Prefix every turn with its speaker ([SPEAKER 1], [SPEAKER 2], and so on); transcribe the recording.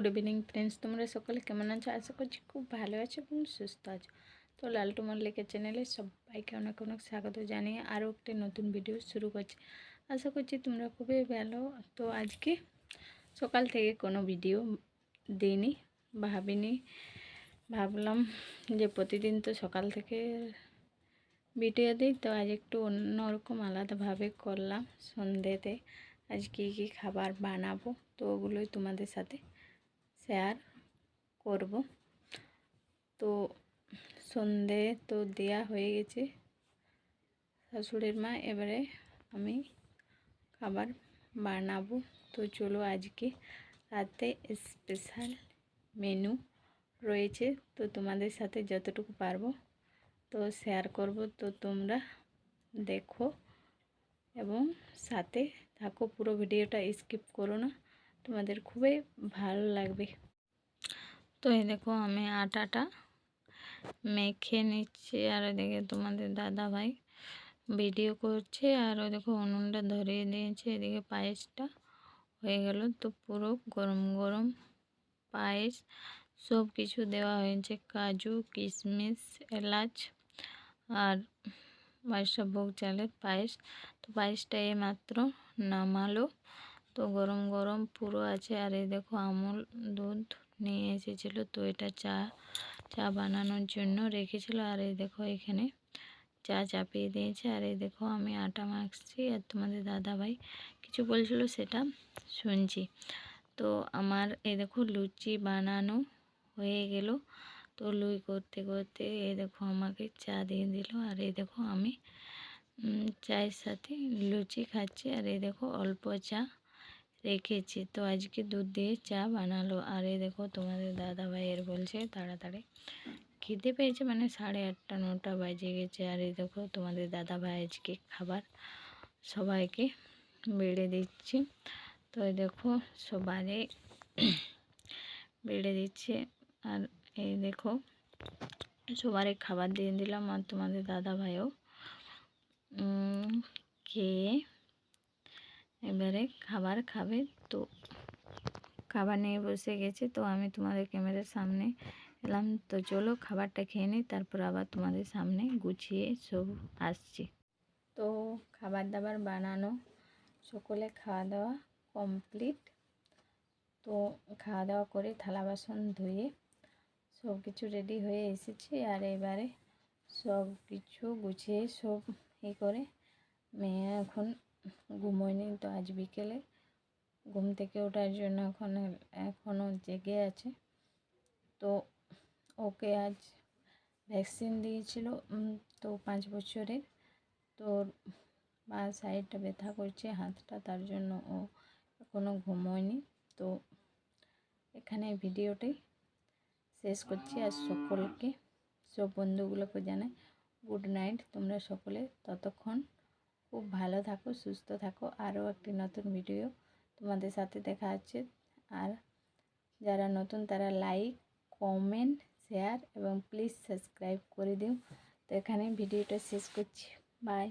[SPEAKER 1] Good evening friends তোমরা সকলে কেমন আছো? আশা করছি খুব ভালো আছো এবং সুস্থ আছো। তো লালটু মল্লিকের চ্যানেলে সবাইকে অনেক অনেক স্বাগত জানিয়ে আরও একটি নতুন ভিডিও শুরু করছি। আশা করছি তোমরা খুবই ভালো। তো আজকে সকাল থেকে কোনো ভিডিও দিইনি, ভাবিনি। ভাবলাম যে প্রতিদিন তো সকাল থেকে ভিডিও দিই, তো আজ একটু অন্যরকম আলাদাভাবে করলাম সন্ধ্যেতে। আজ কী কী খাবার বানাবো, তো ওগুলোই তোমাদের সাথে শেয়ার করব। তো সন্ধে তো দেয়া হয়ে গেছে। শাশুড়ির মা এবারে আমি খাবার বানাবো। তো চলো আজকে রাতে স্পেশাল মেনু রয়েছে। তো তোমাদের সাথে যতটুকু পারব তো শেয়ার করব। তো তোমরা দেখো এবং সাথে থাকো। পুরো ভিডিওটা স্কিপ করো না। তোমাদের খুবই ভালো লাগবে। তো এই দেখো আমি আটাটা মেখে নিচ্ছি, আর এদিকে তোমাদের দাদা ভাই ভিডিও করছে, আর ওই দেখো উনুনটা ধরিয়ে দিয়েছে, এদিকে পায়েসটা হয়ে গেল। তো পুরো গরম গরম পায়েস সব কিছু দেওয়া হয়েছে, কাজু, কিশমিশ, এলাচ, আর ভোগ চালের পায়েস। তো পায়েসটা এই মাত্র নামালো। তো গরম গরম পুরো আছে। আর এই দেখো আমুল দুধ নিয়ে এসেছিল। তো এটা চা চা বানানোর জন্য রেখেছিল। আর এই দেখো এখানে চা চাপিয়ে দিয়েছে। আর এই দেখো আমি আটা মাখছি। আর তোমাদের দাদা ভাই কিছু বলছিল সেটা শুনছি। তো আমার এই দেখো লুচি বানানো হয়ে গেল। তো লুই করতে করতে এই দেখো আমাকে চা দিয়ে দিল। আর এই দেখো আমি চায়ের সাথে লুচি খাচ্ছি। আর এই দেখো অল্প চা। রেখেছি। তো আজকে দুধ দিয়ে চা বানালো। আর এই দেখো তোমাদের দাদা ভাইয়ের বলছে তাড়াতাড়ি। খেতে পেয়েছে মানে সাড়ে আটটা, নটা বাজে গেছে। আর এই দেখো তোমাদের দাদা ভাই আজকে খাবার সবাইকে বেড়ে দিচ্ছি। তো এই দেখো সবারই বেড়ে দিচ্ছে। আর এই দেখো সবারই খাবার দিয়ে দিলাম। আর তোমাদের দাদা ভাইও খেয়ে এবারে খাবার খাবে। তো খাবার নিয়ে বসে গেছে। তো আমি তোমাদের ক্যামেরার সামনে এলাম। তো চলো খাবারটা খেয়ে নিই, তারপর আবার তোমাদের সামনে গুছিয়ে সব আসছি। তো খাবার দাবার বানানো, সকলে খাওয়া দাওয়া কমপ্লিট তো খাওয়া দাওয়া করে থালা বাসন ধুয়ে সব কিছু রেডি হয়ে এসেছি। আর এবারে সব কিছু গুছিয়ে সব ই করে মেয়ে এখন আজ বিকেলে ঘুম থেকে ওঠার জন্য এখন এখনও জেগে আছে। তো ওকে আজ ভ্যাকসিন দিয়েছিল তো পাঁচ বছরের। তোর বা সাইডটা ব্যথা করছে, হাতটা, তার জন্য ও এখনও ঘুমোয়নি। তো এখানে ভিডিওটাই শেষ করছি। আর সকলকে, সব বন্ধুগুলোকে জানাই গুড নাইট তোমরা সকলে ততক্ষণ খুব ভালো থাকো, সুস্থ থাকো। আরও একটি নতুন ভিডিও তোমাদের সাথে দেখা হচ্ছে। আর যারা নতুন তারা লাইক কমেন্ট শেয়ার এবং প্লিজ সাবস্ক্রাইব করে দিও। তো এখানে ভিডিওটা শেষ করছি। বাই